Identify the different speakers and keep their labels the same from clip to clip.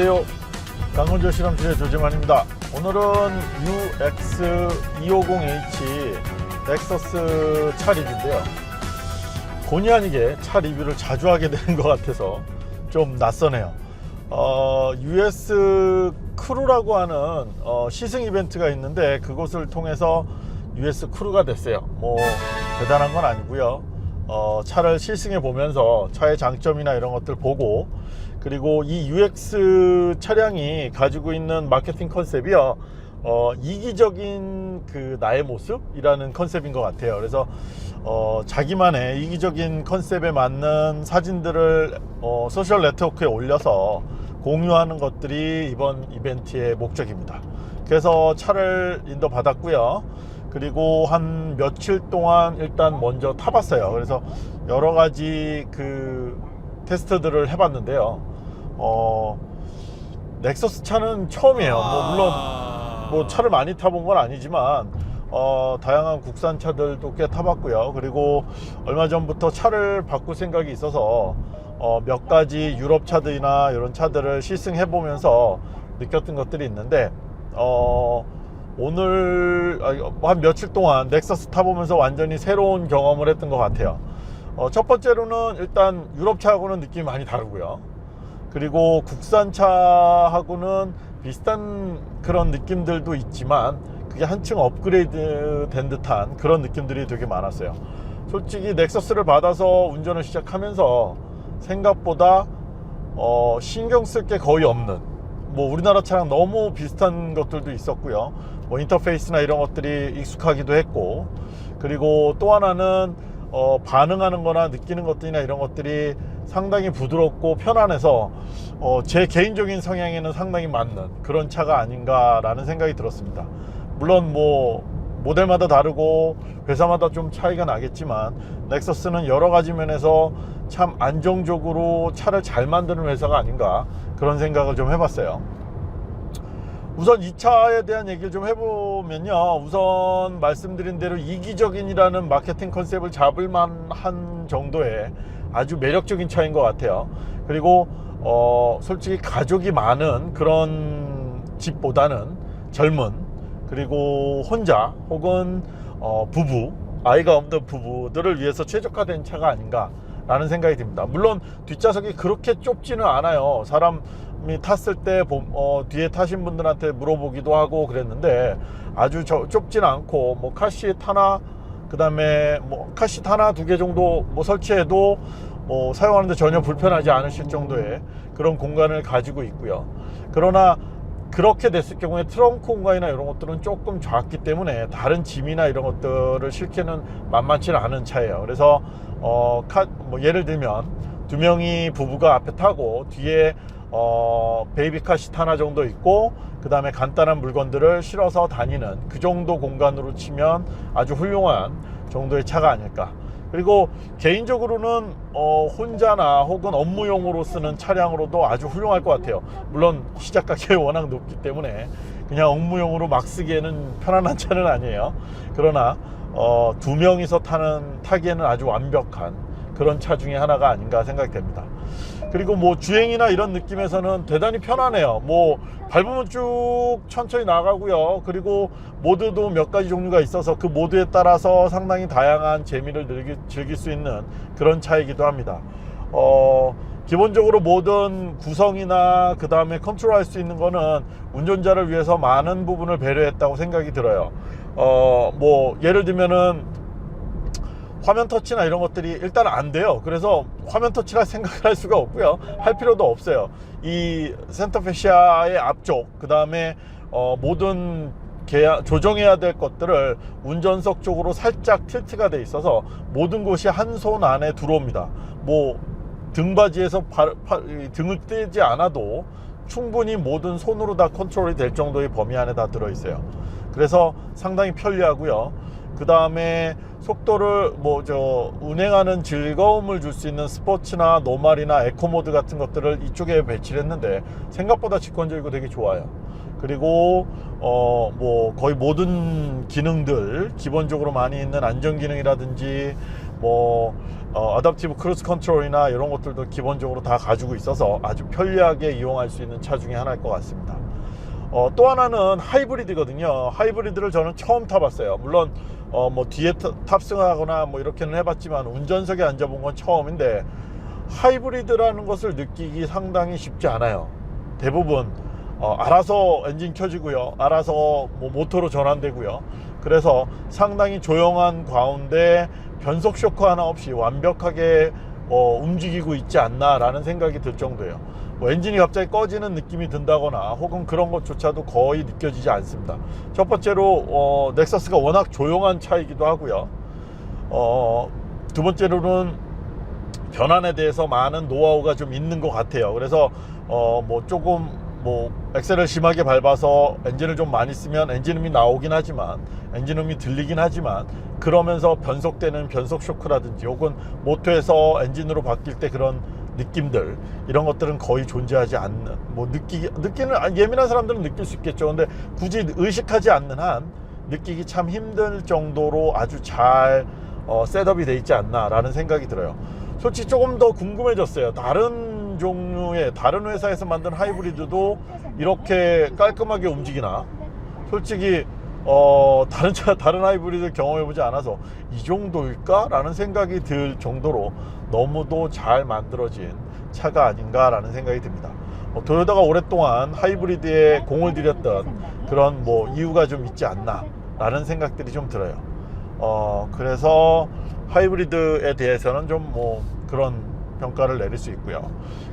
Speaker 1: 안녕하세요. 강원조 실험실의 조재만입니다. 오늘은 UX250H 넥서스 차 리뷰인데요. 본의 아니게 차 리뷰를 자주 하게 되는 것 같아서 좀 낯서네요. 어, US 크루라고 하는 어, 시승 이벤트가 있는데 그곳을 통해서 US 크루가 됐어요. 뭐 대단한 건 아니고요. 어, 차를 시승해 보면서 차의 장점이나 이런 것들 보고 그리고 이 UX 차량이 가지고 있는 마케팅 컨셉이요. 어, 이기적인 그 나의 모습이라는 컨셉인 것 같아요. 그래서 어, 자기만의 이기적인 컨셉에 맞는 사진들을 어, 소셜 네트워크에 올려서 공유하는 것들이 이번 이벤트의 목적입니다. 그래서 차를 인도 받았고요. 그리고 한 며칠 동안 일단 먼저 타봤어요. 그래서 여러 가지 그 테스트들을 해봤는데요. 어, 넥서스 차는 처음이에요. 뭐 물론 뭐 차를 많이 타본 건 아니지만 어, 다양한 국산 차들도 꽤 타봤고요. 그리고 얼마 전부터 차를 바꿀 생각이 있어서 어, 몇 가지 유럽 차들이나 이런 차들을 시승해 보면서 느꼈던 것들이 있는데 어, 오늘 아, 뭐한 며칠 동안 넥서스 타보면서 완전히 새로운 경험을 했던 것 같아요. 어, 첫 번째로는 일단 유럽 차하고는 느낌이 많이 다르고요. 그리고 국산 차하고는 비슷한 그런 느낌들도 있지만 그게 한층 업그레이드 된 듯한 그런 느낌들이 되게 많았어요. 솔직히 넥서스를 받아서 운전을 시작하면서 생각보다 어, 신경 쓸 게 거의 없는 뭐 우리나라 차랑 너무 비슷한 것들도 있었고요. 뭐 인터페이스나 이런 것들이 익숙하기도 했고 그리고 또 하나는 어, 반응하는 거나 느끼는 것들이나 이런 것들이 상당히 부드럽고 편안해서 어, 제 개인적인 성향에는 상당히 맞는 그런 차가 아닌가라는 생각이 들었습니다. 물론 뭐 모델마다 다르고 회사마다 좀 차이가 나겠지만 넥서스는 여러 가지 면에서 참 안정적으로 차를 잘 만드는 회사가 아닌가 그런 생각을 좀 해봤어요. 우선 이 차에 대한 얘기를 좀 해보면요. 우선 말씀드린 대로 이기적인이라는 마케팅 컨셉을 잡을 만한 정도의 아주 매력적인 차인 것 같아요. 그리고 어, 솔직히 가족이 많은 그런 집보다는 젊은 그리고 혼자 혹은 어, 부부 아이가 없는 부부들을 위해서 최적화된 차가 아닌가라는 생각이 듭니다. 물론 뒷좌석이 그렇게 좁지는 않아요. 사람이 탔을 때 보- 어, 뒤에 타신 분들한테 물어보기도 하고 그랬는데 아주 저- 좁지는 않고 뭐 카시트 하나 그 다음에 뭐 카시트 하나 두 개 정도 뭐 설치해도 뭐 사용하는데 전혀 불편하지 않으실 정도의 그런 공간을 가지고 있고요. 그러나 그렇게 됐을 경우에 트렁크 공간이나 이런 것들은 조금 작기 때문에 다른 짐이나 이런 것들을 실기는 만만치는 않은 차예요. 그래서 어, 카, 뭐 예를 들면 두 명이 부부가 앞에 타고 뒤에 어, 베이비카 시트 하나 정도 있고 그 다음에 간단한 물건들을 실어서 다니는 그 정도 공간으로 치면 아주 훌륭한 정도의 차가 아닐까. 그리고 개인적으로는 어, 혼자나 혹은 업무용으로 쓰는 차량으로도 아주 훌륭할 것 같아요. 물론 시작 가격이 워낙 높기 때문에 그냥 업무용으로 막 쓰기에는 편안한 차는 아니에요. 그러나 어, 두 명이서 타는 타기에는 아주 완벽한 그런 차 중에 하나가 아닌가 생각됩니다. 그리고 뭐 주행이나 이런 느낌에서는 대단히 편하네요. 뭐 밟으면 쭉 천천히 나가고요. 그리고 모드도 몇 가지 종류가 있어서 그 모드에 따라서 상당히 다양한 재미를 즐길 수 있는 그런 차이기도 합니다. 어, 기본적으로 모든 구성이나 그 다음에 컨트롤 할 수 있는 거는 운전자를 위해서 많은 부분을 배려했다고 생각이 들어요. 어, 뭐 예를 들면은 화면 터치나 이런 것들이 일단 안 돼요. 그래서 화면 터치라 생각을 할 수가 없고요. 할 필요도 없어요. 이 센터페시아의 앞쪽, 그 다음에 어, 모든 개야, 조정해야 될 것들을 운전석 쪽으로 살짝 틸트가 돼 있어서 모든 곳이 한 손 안에 들어옵니다. 뭐 등받이에서 발- 파- 이 등을 떼지 않아도 충분히 모든 손으로 다 컨트롤이 될 정도의 범위 안에 다 들어있어요. 그래서 상당히 편리하고요. 그 다음에 속도를 뭐 저 운행하는 즐거움을 줄 수 있는 스포츠나 노말이나 에코 모드 같은 것들을 이쪽에 배치를 했는데 생각보다 직관적이고 되게 좋아요. 그리고 어 뭐 거의 모든 기능들 기본적으로 많이 있는 안전 기능이라든지 뭐 어, 어답티브 크루즈 컨트롤이나 이런 것들도 기본적으로 다 가지고 있어서 아주 편리하게 이용할 수 있는 차 중에 하나일 것 같습니다. 어, 또 하나는 하이브리드거든요. 하이브리드를 저는 처음 타봤어요. 물론 어, 뭐 뒤에 타- 탑승하거나 뭐 이렇게는 해봤지만 운전석에 앉아본 건 처음인데 하이브리드라는 것을 느끼기 상당히 쉽지 않아요. 대부분 어, 알아서 엔진 켜지고요. 알아서 뭐 모터로 전환되고요. 그래서 상당히 조용한 가운데 변속 쇼크 하나 없이 완벽하게 어, 움직이고 있지 않나라는 생각이 들 정도예요. 뭐 엔진이 갑자기 꺼지는 느낌이 든다거나 혹은 그런 것조차도 거의 느껴지지 않습니다. 첫 번째로 어, 넥서스가 워낙 조용한 차이기도 하고요. 어, 두 번째로는 변환에 대해서 많은 노하우가 좀 있는 것 같아요. 그래서 어, 뭐 조금 뭐 엑셀을 심하게 밟아서 엔진을 좀 많이 쓰면 엔진음이 나오긴 하지만 엔진음이 들리긴 하지만 그러면서 변속되는 변속 쇼크라든지 혹은 모터에서 엔진으로 바뀔 때 그런 느낌들 이런 것들은 거의 존재하지 않는 뭐 느끼기 느끼는 아, 예민한 사람들은 느낄 수 있겠죠. 근데 굳이 의식하지 않는 한 느끼기 참 힘들 정도로 아주 잘 어, 셋업이 돼 있지 않나라는 생각이 들어요. 솔직히 조금 더 궁금해졌어요. 다른 종류의 다른 회사에서 만든 하이브리드도 이렇게 깔끔하게 움직이나? 솔직히 어, 다른 차 다른 하이브리드 경험해 보지 않아서 이 정도일까 라는 생각이 들 정도로 너무도 잘 만들어진 차가 아닌가라는 생각이 듭니다. 어, 도요타가 오랫동안 하이브리드에 공을 들였던 그런 뭐 이유가 좀 있지 않나 라는 생각들이 좀 들어요. 어, 그래서 하이브리드에 대해서는 좀 뭐 그런 평가를 내릴 수 있고요.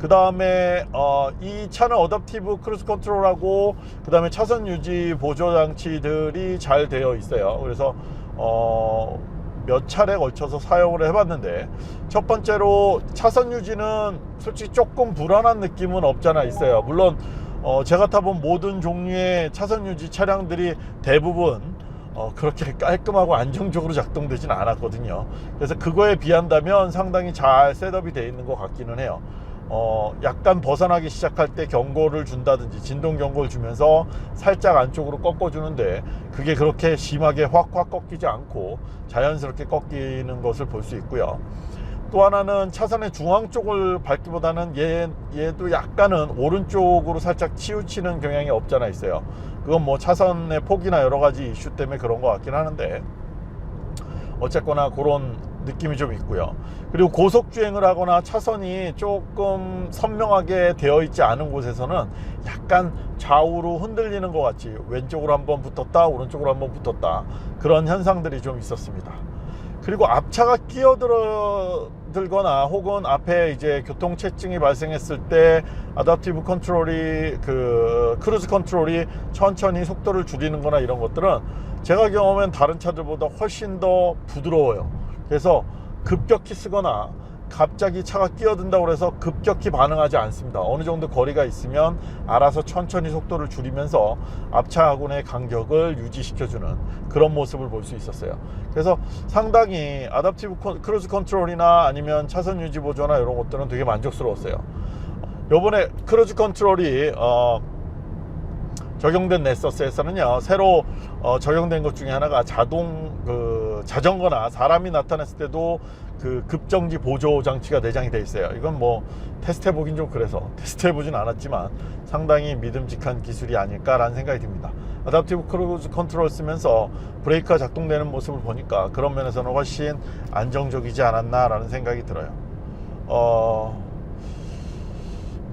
Speaker 1: 그 다음에 어, 이 차는 어댑티브 크루즈 컨트롤하고 그 다음에 차선 유지 보조 장치들이 잘 되어 있어요. 그래서 어, 몇 차례 걸쳐서 사용을 해봤는데 첫 번째로 차선 유지는 솔직히 조금 불안한 느낌은 없잖아 있어요. 물론 어, 제가 타본 모든 종류의 차선 유지 차량들이 대부분 어, 그렇게 깔끔하고 안정적으로 작동되진 않았거든요. 그래서 그거에 비한다면 상당히 잘 셋업이 되어 있는 것 같기는 해요. 어, 약간 벗어나기 시작할 때 경고를 준다든지 진동 경고를 주면서 살짝 안쪽으로 꺾어주는데 그게 그렇게 심하게 확확 꺾이지 않고 자연스럽게 꺾이는 것을 볼 수 있고요. 또 하나는 차선의 중앙 쪽을 밟기보다는 얘, 얘도 약간은 오른쪽으로 살짝 치우치는 경향이 없잖아 있어요. 그건 뭐 차선의 폭이나 여러 가지 이슈 때문에 그런 것 같긴 하는데 어쨌거나 그런 느낌이 좀 있고요. 그리고 고속 주행을 하거나 차선이 조금 선명하게 되어 있지 않은 곳에서는 약간 좌우로 흔들리는 것 같이 왼쪽으로 한번 붙었다 오른쪽으로 한번 붙었다 그런 현상들이 좀 있었습니다. 그리고 앞차가 끼어들 거나 혹은 앞에 이제 교통 체증이 발생했을 때 아답티브 컨트롤이 그 크루즈 컨트롤이 천천히 속도를 줄이는 거나 이런 것들은 제가 경험한 다른 차들보다 훨씬 더 부드러워요. 그래서 급격히 쓰거나 갑자기 차가 끼어든다고 해서 급격히 반응하지 않습니다. 어느 정도 거리가 있으면 알아서 천천히 속도를 줄이면서 앞차하고의 간격을 유지시켜주는 그런 모습을 볼 수 있었어요. 그래서 상당히 아답티브 컨- 크루즈 컨트롤이나 아니면 차선 유지 보조나 이런 것들은 되게 만족스러웠어요. 요번에 크루즈 컨트롤이 어, 적용된 넥서스에서는요 새로 어, 적용된 것 중에 하나가 자동 그 자전거나 사람이 나타났을 때도 그 급정지 보조 장치가 내장이 돼 있어요. 이건 뭐 테스트해 보긴 좀 그래서 테스트해 보진 않았지만 상당히 믿음직한 기술이 아닐까라는 생각이 듭니다. 아답티브 크루즈 컨트롤 쓰면서 브레이크가 작동되는 모습을 보니까 그런 면에서는 훨씬 안정적이지 않았나라는 생각이 들어요. 어,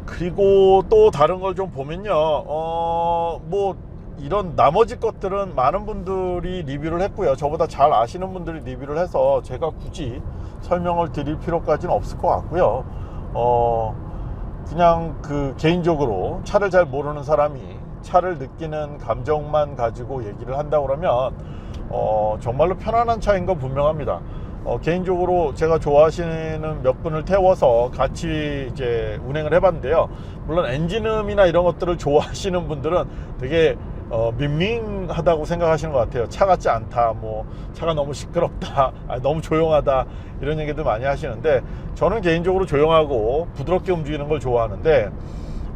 Speaker 1: 그리고 또 다른 걸 좀 보면요. 어, 뭐 이런 나머지 것들은 많은 분들이 리뷰를 했고요. 저보다 잘 아시는 분들이 리뷰를 해서 제가 굳이 설명을 드릴 필요까지는 없을 것 같고요. 어, 그냥 그 개인적으로 차를 잘 모르는 사람이 차를 느끼는 감정만 가지고 얘기를 한다 그러면 어, 정말로 편안한 차인 건 분명합니다. 어, 개인적으로 제가 좋아하시는 몇 분을 태워서 같이 이제 운행을 해봤는데요. 물론 엔진음이나 이런 것들을 좋아하시는 분들은 되게 어, 밍밍하다고 생각하시는 것 같아요. 차 같지 않다, 뭐 차가 너무 시끄럽다, 아, 너무 조용하다 이런 얘기들 많이 하시는데 저는 개인적으로 조용하고 부드럽게 움직이는 걸 좋아하는데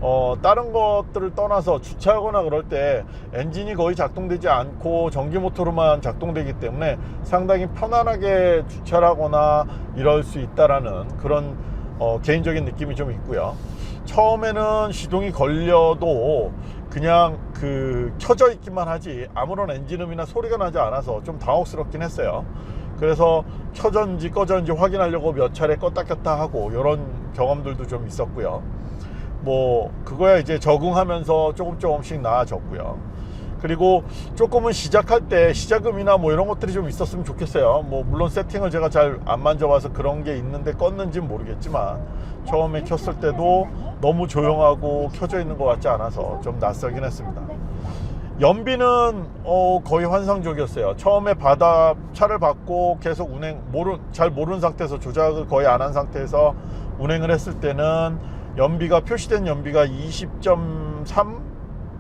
Speaker 1: 어, 다른 것들을 떠나서 주차하거나 그럴 때 엔진이 거의 작동되지 않고 전기 모터로만 작동되기 때문에 상당히 편안하게 주차를 하거나 이럴 수 있다라는 그런 어, 개인적인 느낌이 좀 있고요. 처음에는 시동이 걸려도 그냥 그 켜져 있기만 하지 아무런 엔진음이나 소리가 나지 않아서 좀 당혹스럽긴 했어요. 그래서 켜졌는지 꺼졌는지 확인하려고 몇 차례 껐다 켰다 하고 이런 경험들도 좀 있었고요. 뭐 그거야 이제 적응하면서 조금 조금씩 나아졌고요. 그리고 조금은 시작할 때 시작음이나 뭐 이런 것들이 좀 있었으면 좋겠어요. 뭐 물론 세팅을 제가 잘 안 만져봐서 그런 게 있는데 껐는지는 모르겠지만 처음에 켰을 때도 너무 조용하고 켜져 있는 것 같지 않아서 좀 낯설긴 했습니다. 연비는 어, 거의 환상적이었어요. 처음에 받아 차를 받고 계속 운행 모르 잘 모르는 상태에서 조작을 거의 안 한 상태에서 운행을 했을 때는 연비가 표시된 연비가 20.3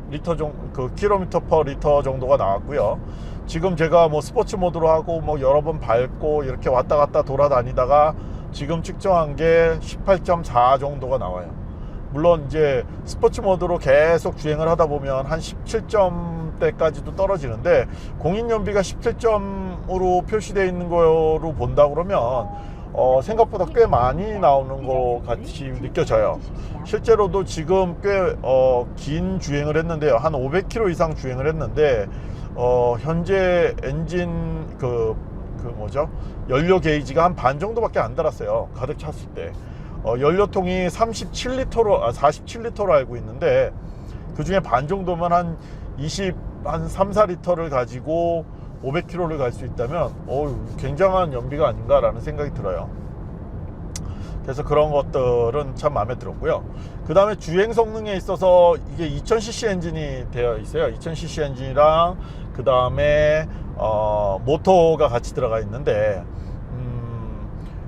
Speaker 1: 리터 정그 킬로미터 퍼 리터 정도가 나왔고요. 지금 제가 뭐 스포츠 모드로 하고 뭐 여러 번 밟고 이렇게 왔다 갔다 돌아다니다가 지금 측정한 게 18.4 정도가 나와요. 물론 이제 스포츠 모드로 계속 주행을 하다 보면 한 17점대까지도 떨어지는데 공인 연비가 17점으로 표시되어 있는 거로 본다 그러면 어, 생각보다 꽤 많이 나오는 것 같이 느껴져요. 실제로도 지금 꽤 어, 긴 주행을 했는데요. 한 500km 이상 주행을 했는데 어, 현재 엔진 그, 그 뭐죠? 연료 게이지가 한 반 정도밖에 안 달았어요. 가득 찼을 때. 어, 연료통이 37리터로, 아, 47리터로 알고 있는데 그 중에 반 정도면 한 20, 한 3, 4리터를 가지고 500km를 갈 수 있다면 어 굉장한 연비가 아닌가라는 생각이 들어요. 그래서 그런 것들은 참 마음에 들었고요. 그 다음에 주행 성능에 있어서 이게 2000cc 엔진이 되어 있어요. 2000cc 엔진이랑 그 다음에 어, 모터가 같이 들어가 있는데 음,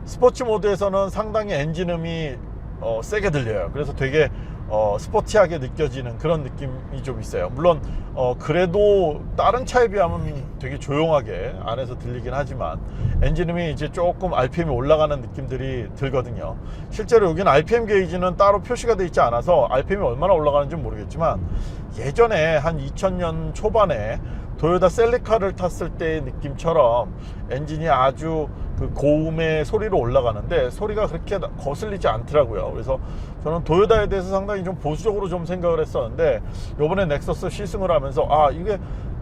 Speaker 1: 스포츠 모드에서는 상당히 엔진음이 어, 세게 들려요. 그래서 되게 어, 스포티하게 느껴지는 그런 느낌이 좀 있어요. 물론 어, 그래도 다른 차에 비하면 되게 조용하게 안에서 들리긴 하지만 엔진음이 이제 조금 RPM이 올라가는 느낌들이 들거든요. 실제로 여기는 RPM 게이지는 따로 표시가 되어 있지 않아서 RPM이 얼마나 올라가는지 모르겠지만 예전에 한 2000년 초반에 도요타 셀리카를 탔을 때의 느낌처럼 엔진이 아주 그 고음의 소리로 올라가는데 소리가 그렇게 거슬리지 않더라고요. 그래서 저는 도요타에 대해서 상당히 좀 보수적으로 좀 생각을 했었는데 요번에 넥서스 시승을 하면서 아 이게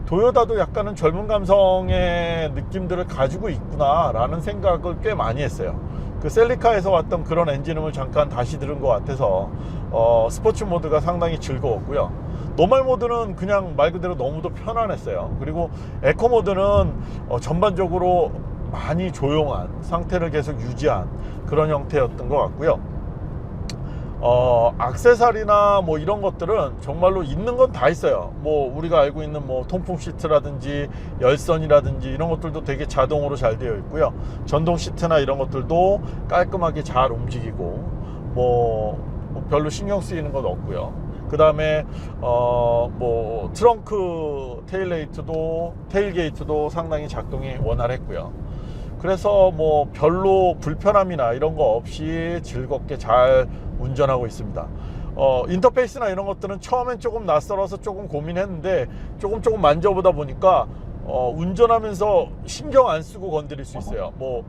Speaker 1: 도요타도 약간은 젊은 감성의 느낌들을 가지고 있구나라는 생각을 꽤 많이 했어요. 그 셀리카에서 왔던 그런 엔진음을 잠깐 다시 들은 것 같아서 어, 스포츠 모드가 상당히 즐거웠고요. 노멀 모드는 그냥 말 그대로 너무도 편안했어요. 그리고 에코 모드는 어, 전반적으로 많이 조용한 상태를 계속 유지한 그런 형태였던 것 같고요. 어, 악세사리나 뭐 이런 것들은 정말로 있는 건 다 있어요. 뭐 우리가 알고 있는 뭐 통풍 시트라든지 열선이라든지 이런 것들도 되게 자동으로 잘 되어 있고요. 전동 시트나 이런 것들도 깔끔하게 잘 움직이고 뭐, 뭐 별로 신경 쓰이는 건 없고요. 그 다음에 어 뭐 트렁크 테일레이트도 테일게이트도 상당히 작동이 원활했고요. 그래서 뭐 별로 불편함이나 이런 거 없이 즐겁게 잘 운전하고 있습니다. 어, 인터페이스나 이런 것들은 처음엔 조금 낯설어서 조금 고민했는데 조금 조금 만져보다 보니까 어, 운전하면서 신경 안 쓰고 건드릴 수 있어요. 뭐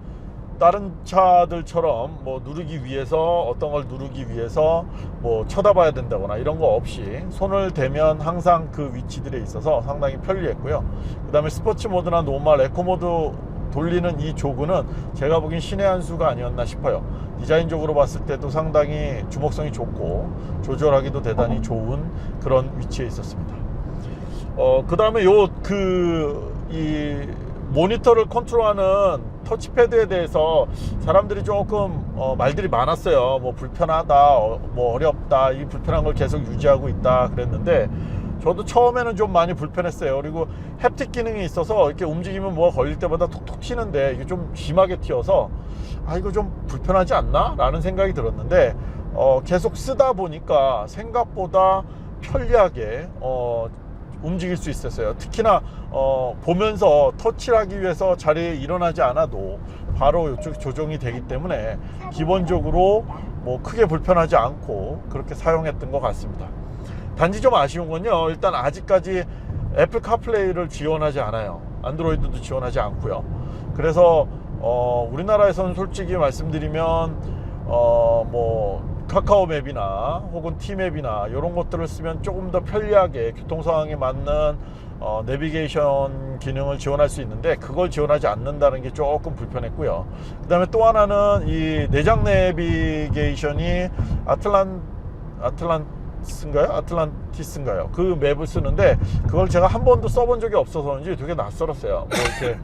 Speaker 1: 다른 차들처럼 뭐 누르기 위해서 어떤 걸 누르기 위해서 뭐 쳐다봐야 된다거나 이런 거 없이 손을 대면 항상 그 위치들에 있어서 상당히 편리했고요. 그 다음에 스포츠 모드나 노멀 에코 모드 돌리는 이 조그는 제가 보기엔 신의 한 수가 아니었나 싶어요. 디자인적으로 봤을 때도 상당히 주목성이 좋고 조절하기도 대단히 좋은 그런 위치에 있었습니다. 어, 그 다음에 요, 그, 이, 모니터를 컨트롤하는 터치패드에 대해서 사람들이 조금 어, 말들이 많았어요. 뭐 불편하다, 어, 뭐 어렵다, 이 불편한 걸 계속 유지하고 있다 그랬는데 저도 처음에는 좀 많이 불편했어요. 그리고 햅틱 기능이 있어서 이렇게 움직이면 뭐가 걸릴 때마다 톡톡 튀는데 이게 좀 심하게 튀어서 아 이거 좀 불편하지 않나? 라는 생각이 들었는데 어, 계속 쓰다 보니까 생각보다 편리하게 어, 움직일 수 있었어요. 특히나 어, 보면서 터치를 하기 위해서 자리에 일어나지 않아도 바로 이쪽 조정이 되기 때문에 기본적으로 뭐 크게 불편하지 않고 그렇게 사용했던 것 같습니다. 단지 좀 아쉬운 건요. 일단 아직까지 애플 카플레이를 지원하지 않아요. 안드로이드도 지원하지 않고요. 그래서 어, 우리나라에서는 솔직히 말씀드리면 어, 뭐 카카오 맵이나 혹은 티맵이나 이런 것들을 쓰면 조금 더 편리하게 교통 상황에 맞는 어, 내비게이션 기능을 지원할 수 있는데 그걸 지원하지 않는다는 게 조금 불편했고요. 그 다음에 또 하나는 이 내장 내비게이션이 아틀란 아틀란 스인가요? 아틀란티스인가요? 그 맵을 쓰는데 그걸 제가 한 번도 써본 적이 없어서 그런지 되게 낯설었어요. 뭐 이렇게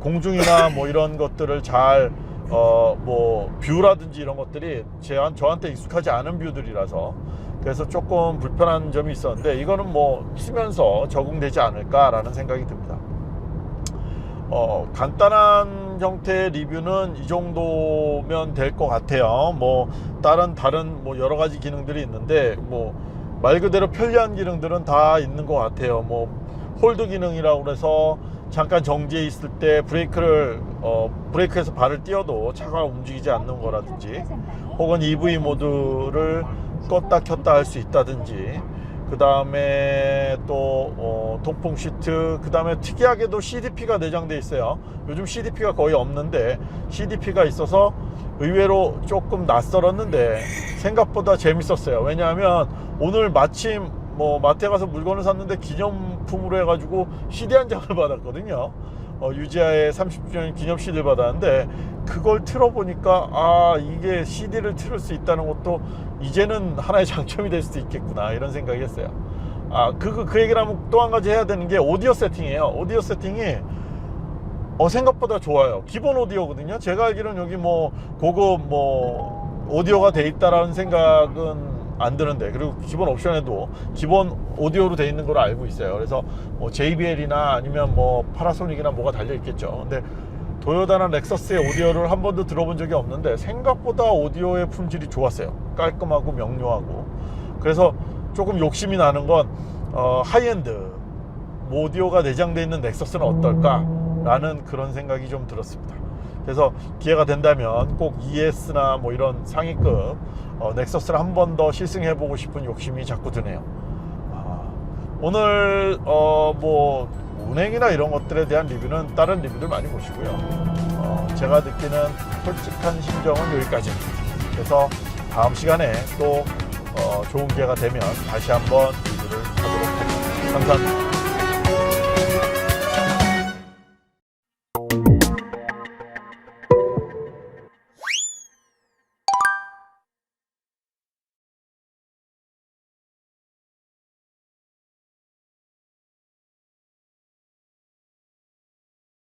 Speaker 1: 공중이나 뭐 이런 것들을 잘 어 뭐 뷰라든지 이런 것들이 제 저한테 익숙하지 않은 뷰들이라서 그래서 조금 불편한 점이 있었는데 이거는 뭐 쓰면서 적응되지 않을까라는 생각이 듭니다. 어, 간단한 형태의 리뷰는 이 정도면 될 것 같아요. 뭐 다른 다른 뭐 여러 가지 기능들이 있는데 뭐 말 그대로 편리한 기능들은 다 있는 것 같아요. 뭐 홀드 기능이라고 그래서 잠깐 정지해 있을 때 브레이크를 어, 브레이크에서 발을 띄어도 차가 움직이지 않는 거라든지 혹은 EV 모드를 껐다 켰다 할 수 있다든지 그 다음에 또 어, 통풍 시트 그 다음에 특이하게도 CDP가 내장돼 있어요. 요즘 CDP가 거의 없는데 CDP가 있어서 의외로 조금 낯설었는데 생각보다 재밌었어요. 왜냐하면 오늘 마침 뭐 마트에 가서 물건을 샀는데 기념품으로 해가지고 CD 한 장을 받았거든요. 어, 유지아의 30주년 기념 CD를 받았는데 그걸 틀어보니까 아 이게 CD를 틀을 수 있다는 것도 이제는 하나의 장점이 될 수도 있겠구나 이런 생각이 했어요. 아그 그, 그 얘기를 하면 또 한 가지 해야 되는 게 오디오 세팅이에요. 오디오 세팅이 어 생각보다 좋아요. 기본 오디오거든요. 제가 알기로는 여기 뭐 고급 뭐 오디오가 돼 있다라는 생각은 안 드는데 그리고 기본 옵션에도 기본 오디오로 돼 있는 걸 알고 있어요. 그래서 뭐 JBL이나 아니면 뭐 파라소닉이나 뭐가 달려 있겠죠. 근데 도요다나 렉서스의 오디오를 한 번도 들어본 적이 없는데 생각보다 오디오의 품질이 좋았어요. 깔끔하고 명료하고. 그래서 조금 욕심이 나는 건 어, 하이엔드 뭐 오디오가 내장되어 있는 넥서스는 어떨까 라는 그런 생각이 좀 들었습니다. 그래서 기회가 된다면 꼭 ES나 뭐 이런 상위급 어, 넥서스를 한 번더 실승해 보고 싶은 욕심이 자꾸 드네요. 아, 오늘 어, 뭐 운행이나 이런 것들에 대한 리뷰는 다른 리뷰들 많이 보시고요. 어, 제가 느끼는 솔직한 심정은 여기까지입니다 그래서 다음 시간에 또 어, 좋은 기회가 되면 다시 한번 리뷰를 하도록 하겠습니다. 감사합니다